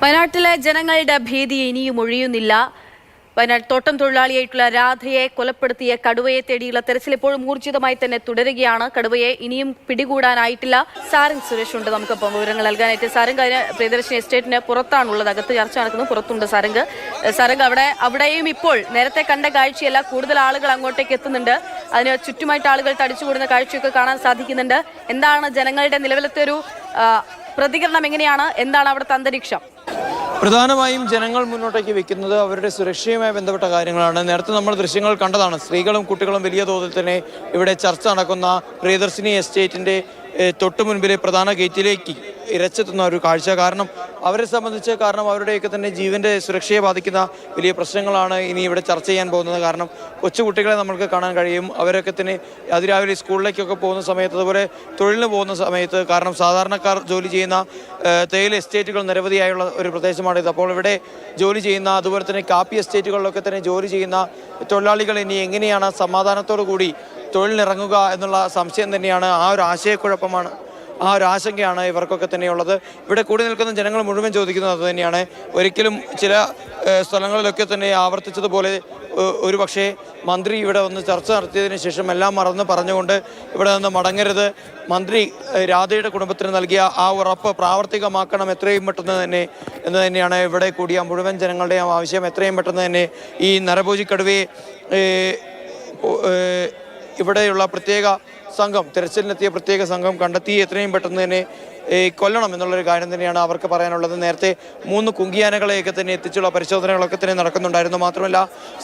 വയനാട്ടിലെ ജനങ്ങളുടെ ഭീതി ഇനിയും ഒഴിയുന്നില്ല. വയനാട് തോട്ടം തൊഴിലാളിയായിട്ടുള്ള രാധയെ കൊലപ്പെടുത്തിയ കടുവയെ തേടിയുള്ള തെരച്ചിൽ ഇപ്പോഴും ഊർജിതമായി തന്നെ തുടരുകയാണ്. കടുവയെ ഇനിയും പിടികൂടാനായിട്ടില്ല. സാരംഗ് സുരേഷ് ഉണ്ട് നമുക്കിപ്പം വിവരങ്ങൾ നൽകാനായിട്ട് സാരംഗ് അതിന് പ്രിയദർശിനി എസ്റ്റേറ്റിന് പുറത്താണുള്ളത്. അകത്ത് ചർച്ച നടക്കുന്നത് പുറത്തുണ്ട് സാരംഗ്. സാരംഗ് അവിടെ അവിടെയും ഇപ്പോൾ നേരത്തെ കണ്ട കാഴ്ചയല്ല. കൂടുതൽ ആളുകൾ അങ്ങോട്ടേക്ക് എത്തുന്നുണ്ട്. അതിന് ചുറ്റുമായിട്ട് ആളുകൾ തടിച്ചുകൂടുന്ന കാഴ്ചയൊക്കെ കാണാൻ സാധിക്കുന്നുണ്ട്. എന്താണ് ജനങ്ങളുടെ നിലവിലത്തെ ഒരു പ്രതികരണം എങ്ങനെയാണ്? എന്താണ് അവിടുത്തെ അന്തരീക്ഷം? പ്രധാനമായും ജനങ്ങൾ മുന്നോട്ടേക്ക് വെക്കുന്നത് അവരുടെ സുരക്ഷയുമായി ബന്ധപ്പെട്ട കാര്യങ്ങളാണ്. നേരത്തെ നമ്മൾ ദൃശ്യങ്ങൾ കണ്ടതാണ്. സ്ത്രീകളും കുട്ടികളും വലിയ തോതിൽ തന്നെ ഇവിടെ ചർച്ച നടക്കുന്ന പ്രിയദർശിനി എസ്റ്റേറ്റിന്റെ ഏഹ്, തൊട്ടു മുൻപിലെ പ്രധാന ഗേറ്റിലേക്ക് ഇരച്ചെത്തുന്ന ഒരു കാഴ്ച. കാരണം അവരെ സംബന്ധിച്ച് കാരണം അവരുടെയൊക്കെ തന്നെ ജീവന്റെ സുരക്ഷയെ ബാധിക്കുന്ന വലിയ പ്രശ്നങ്ങളാണ് ഇനി ഇവിടെ ചർച്ച ചെയ്യാൻ പോകുന്നത്. കാരണം കൊച്ചുകുട്ടികളെ നമുക്ക് കാണാൻ കഴിയും. അവരൊക്കെ തന്നെ അതിരാവിലെ സ്കൂളിലേക്കൊക്കെ പോകുന്ന സമയത്ത് അതുപോലെ തൊഴിലിന് പോകുന്ന സമയത്ത് കാരണം സാധാരണക്കാർ ജോലി ചെയ്യുന്ന തേയില എസ്റ്റേറ്റുകൾ നിരവധിയായുള്ള ഒരു പ്രദേശമാണിത് അപ്പോൾ ഇവിടെ ജോലി ചെയ്യുന്ന അതുപോലെ തന്നെ കാപ്പി എസ്റ്റേറ്റുകളിലൊക്കെ തന്നെ ജോലി ചെയ്യുന്ന തൊഴിലാളികൾ ഇനി എങ്ങനെയാണ് സമാധാനത്തോടു കൂടി തൊഴിലിനിറങ്ങുക എന്നുള്ള സംശയം തന്നെയാണ് ആ ഒരു ആശയക്കുഴപ്പമാണ് ആ ഒരു ആശങ്കയാണ് ഇവർക്കൊക്കെ തന്നെയുള്ളത്. ഇവിടെ കൂടി നിൽക്കുന്ന ജനങ്ങൾ മുഴുവൻ ചോദിക്കുന്നത് അത് തന്നെയാണ്. ഒരിക്കലും ചില സ്ഥലങ്ങളിലൊക്കെ തന്നെ ആവർത്തിച്ചതുപോലെ ഒരു പക്ഷേ മന്ത്രി ഇവിടെ വന്ന് ചർച്ച നടത്തിയതിന് ശേഷം എല്ലാം മറന്ന് പറഞ്ഞുകൊണ്ട് ഇവിടെ നിന്ന് മടങ്ങരുത്. മന്ത്രി രാധയുടെ കുടുംബത്തിന് നൽകിയ ആ ഉറപ്പ് പ്രാവർത്തികമാക്കണം എത്രയും പെട്ടെന്ന് തന്നെ എന്ന് തന്നെയാണ് ഇവിടെ കൂടിയ മുഴുവൻ ജനങ്ങളുടെയും ആവശ്യം. എത്രയും പെട്ടെന്ന് തന്നെ ഈ നരഭോജി കടുവയെ ഏഹ്, ഓ- ഏഹ്, ഇവിടെയുള്ള പ്രത്യേക സംഘം തെരച്ചിലിനെത്തിയ പ്രത്യേക സംഘം കണ്ടെത്തി എത്രയും പെട്ടെന്ന് തന്നെ കൊല്ലണം എന്നുള്ളൊരു കാര്യം തന്നെയാണ് അവർക്ക് പറയാനുള്ളത്. നേരത്തെ മൂന്ന് കുങ്കിയാനകളെയൊക്കെ തന്നെ എത്തിച്ചുള്ള പരിശോധനകളൊക്കെ തന്നെ നടക്കുന്നുണ്ടായിരുന്നു. മാത്രമല്ല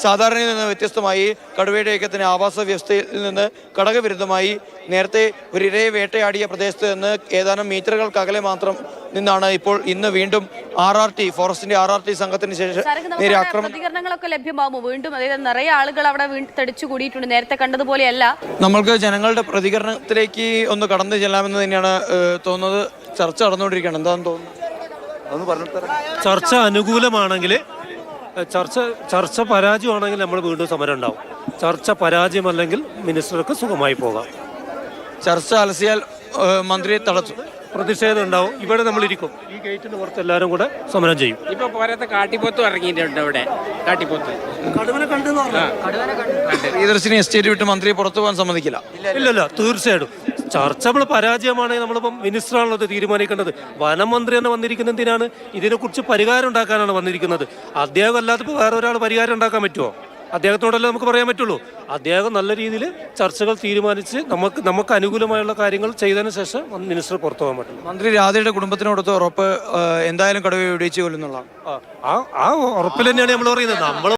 സാധാരണയിൽ നിന്ന് വ്യത്യസ്തമായി കടുവയുടെയൊക്കെ തന്നെ ആവാസ വ്യവസ്ഥയിൽ നിന്ന് ഘടകവിരുദ്ധമായി നേരത്തെ ഒരു ഇരയെ വേട്ടയാടിയ പ്രദേശത്ത് നിന്ന് ഏതാനും മീറ്ററുകൾക്കകലെ മാത്രം നിന്നാണ് ഇപ്പോൾ ഇന്ന് വീണ്ടും ആർ ആർ ടി ഫോറസ്റ്റിന്റെ ആർ ആർ ടി സംഘത്തിന് ശേഷം നേരെ ആക്രമണം. പ്രതികരണങ്ങളൊക്കെ ലഭ്യമാകുമോ? വീണ്ടും അതായത് നിറയെ ആളുകൾ അവിടെ വീണ്ടും തടിച്ചു കൂടിയിട്ടുണ്ട് നേരത്തെ കണ്ടതുപോലെയല്ല. നമ്മൾക്ക് ജനങ്ങളുടെ പ്രതികരണത്തിലേക്ക് ഒന്ന് കടന്നു ചെല്ലാമെന്ന് തന്നെയാണ് തോന്നുന്നത്. ചർച്ച നടന്നുകൊണ്ടിരിക്കുകയാണ്. എന്താണെന്ന് തോന്നുന്നു? ചർച്ച അനുകൂലമാണെങ്കിൽ ചർച്ച ചർച്ച പരാജയമാണെങ്കിൽ നമ്മൾ വീണ്ടും സമരം ഉണ്ടാവും. ചർച്ച പരാജയമല്ലെങ്കിൽ മിനിസ്റ്റർക്ക് സുഖമായി പോകാം. ചർച്ച അലസിയാൽ മന്ത്രിയെ തടച്ചു. പ്രതിഷേധം ഉണ്ടാവും ഇവിടെ നമ്മൾ ഇരിക്കും ഈ ഗേറ്റിന് പുറത്ത് എല്ലാവരും കൂടെ സമരം ചെയ്യും. ഇപ്പൊ പോരാത്ത കാട്ടിപ്പോത്തും ഇറങ്ങിയിട്ടുണ്ട് ഇവിടെ കാട്ടിപ്പോത്ത് പ്രിയദർശിനി എസ്റ്റേറ്റ് വിട്ട് മന്ത്രിയെ പുറത്തു പോകാൻ സമ്മതിക്കില്ല. ഇല്ലല്ല തീർച്ചയായിട്ടും. ചർച്ച നമ്മൾ പരാജയമാണെങ്കിൽ നമ്മളിപ്പം മിനിസ്റ്ററാണല്ലോ തീരുമാനിക്കേണ്ടത്. വനം മന്ത്രി തന്നെ വന്നിരിക്കുന്നത് എന്തിനാണ്? ഇതിനെക്കുറിച്ച് പരിഹാരം ഉണ്ടാക്കാനാണ് വന്നിരിക്കുന്നത്. അദ്ദേഹം അല്ലാത്തപ്പോൾ വേറെ ഒരാൾ പരിഹാരം ഉണ്ടാക്കാൻ പറ്റുമോ അദ്ദേഹത്തോടല്ലേ നമുക്ക് പറയാൻ പറ്റുള്ളൂ? അദ്ദേഹം നല്ല രീതിയിൽ ചർച്ചകൾ തീരുമാനിച്ച് നമുക്ക് നമുക്ക് അനുകൂലമായുള്ള കാര്യങ്ങൾ ചെയ്തതിന് ശേഷം മിനിസ്റ്റർ പുറത്തു പോകാൻ പറ്റുള്ളൂ. മന്ത്രി രാധയുടെ കുടുംബത്തിനോടൊത്ത് ഉറപ്പ് എന്തായാലും കടുവ വെടിവെച്ച് കൊല്ലുന്നുള്ളതാണ്. ആ ആ ഉറപ്പിൽ തന്നെയാണ് നമ്മൾ പറയുന്നത്. നമ്മൾ